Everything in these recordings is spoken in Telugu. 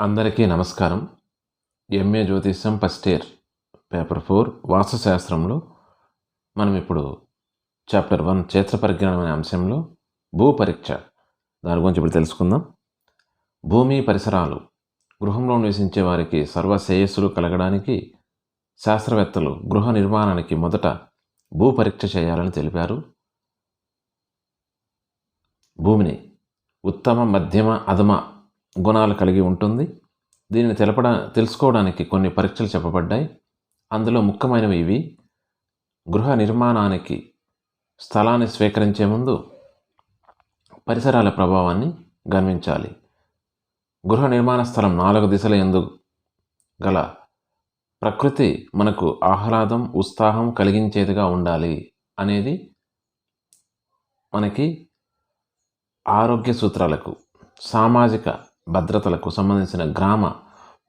అందరికీ నమస్కారం. ఎంఏ జ్యోతిష్యం ఫస్ట్ ఇయర్ పేపర్ ఫోర్ వాస్తుశాస్త్రంలో మనం ఇప్పుడు చాప్టర్ వన్ క్షేత్ర పరిజ్ఞానం అనే అంశంలో భూ పరీక్ష దాని గురించి ఇప్పుడు తెలుసుకుందాం. భూమి పరిసరాలు గృహంలో నివసించే వారికి సర్వ శ్రేయస్సులు కలగడానికి శాస్త్రవేత్తలు గృహ నిర్మాణానికి మొదట భూ పరీక్ష చేయాలని తెలిపారు. భూమిని ఉత్తమ మధ్యమ అధమ గుణాలు కలిగి ఉంటుంది. దీనిని తెలపడా తెలుసుకోవడానికి కొన్ని పరీక్షలు చెప్పబడ్డాయి. అందులో ముఖ్యమైనవి ఇవి. గృహ నిర్మాణానికి స్థలాన్ని స్వీకరించే ముందు పరిసరాల ప్రభావాన్ని గమనించాలి. గృహ నిర్మాణ స్థలం నాలుగు దిశల ఎందు గల ప్రకృతి మనకు ఆహ్లాదం ఉత్సాహం కలిగించేదిగా ఉండాలి అనేది మనకి ఆరోగ్య సూత్రాలకు సామాజిక భద్రతలకు సంబంధించిన గ్రామ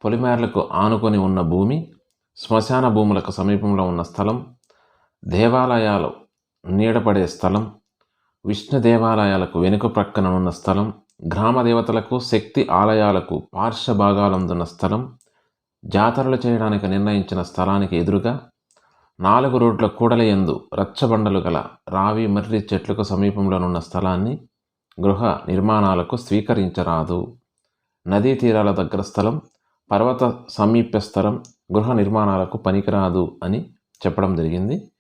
పొలిమేరలకు ఆనుకొని ఉన్న భూమి శ్మశాన భూములకు సమీపంలో ఉన్న స్థలం దేవాలయాలు నీడపడే స్థలం విష్ణు దేవాలయాలకు వెనుక ప్రక్కన ఉన్న స్థలం గ్రామ దేవతలకు శక్తి ఆలయాలకు పార్శ్వ భాగాలందున్న స్థలం జాతరలు చేయడానికి నిర్ణయించిన స్థలానికి ఎదురుగా నాలుగు రోడ్ల కూడలయందు రచ్చబండలు గల రావి మర్రి చెట్లకు సమీపంలోనున్న స్థలాన్ని గృహ నిర్మాణాలకు స్వీకరించరాదు. నదీ తీరాల దగ్గర స్థలం పర్వత సమీప స్థలం గృహ నిర్మాణాలకు పనికిరాదు అని చెప్పడం జరిగింది.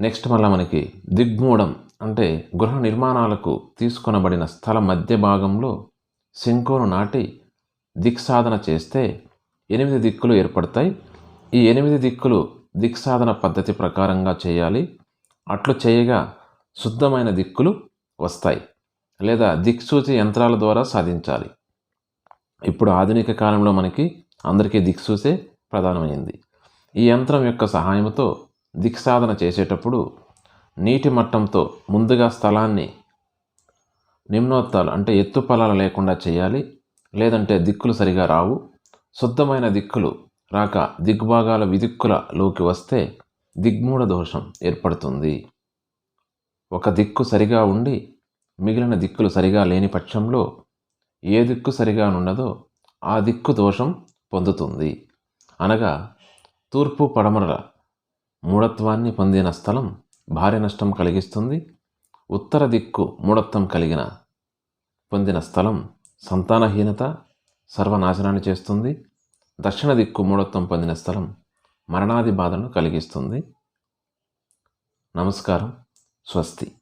నెక్స్ట్ మళ్ళీ మనకి దిగ్మూడం అంటే గృహ నిర్మాణాలకు తీసుకొనబడిన స్థల మధ్య భాగంలో శంకును నాటి దిక్సాధన చేస్తే ఎనిమిది దిక్కులు ఏర్పడతాయి. ఈ ఎనిమిది దిక్కులు దిక్సాధన పద్ధతి ప్రకారంగా చేయాలి. అట్లు చేయగా శుద్ధమైన దిక్కులు వస్తాయి. లేదా దిక్సూచి యంత్రాల ద్వారా సాధించాలి. ఇప్పుడు ఆధునిక కాలంలో మనకి అందరికీ దిక్సూసే ప్రధానమైంది. ఈ యంత్రం యొక్క సహాయంతో దిక్సాధన చేసేటప్పుడు నీటి మట్టంతో ముందుగా స్థలాన్ని నిమ్నోత్తాలు అంటే ఎత్తు పొలాలు లేకుండా చేయాలి. లేదంటే దిక్కులు సరిగా రావు. శుద్ధమైన దిక్కులు రాక దిగ్భాగాల విదిక్కులలోకి వస్తే దిగ్మూఢ దోషం ఏర్పడుతుంది. ఒక దిక్కు సరిగా ఉండి మిగిలిన దిక్కులు సరిగా లేని పక్షంలో ఏ దిక్కు సరిగా ఉండదో ఆ దిక్కు దోషం పొందుతుంది. అనగా తూర్పు పడమరల మూఢత్వాన్ని పొందిన స్థలం భారీ నష్టం కలిగిస్తుంది. ఉత్తర దిక్కు మూఢత్వం కలిగిన పొందిన స్థలం సంతానహీనత సర్వనాశనాన్ని చేస్తుంది. దక్షిణ దిక్కు మూఢత్వం పొందిన స్థలం మరణాది బాధను కలిగిస్తుంది. నమస్కారం. స్వస్తి.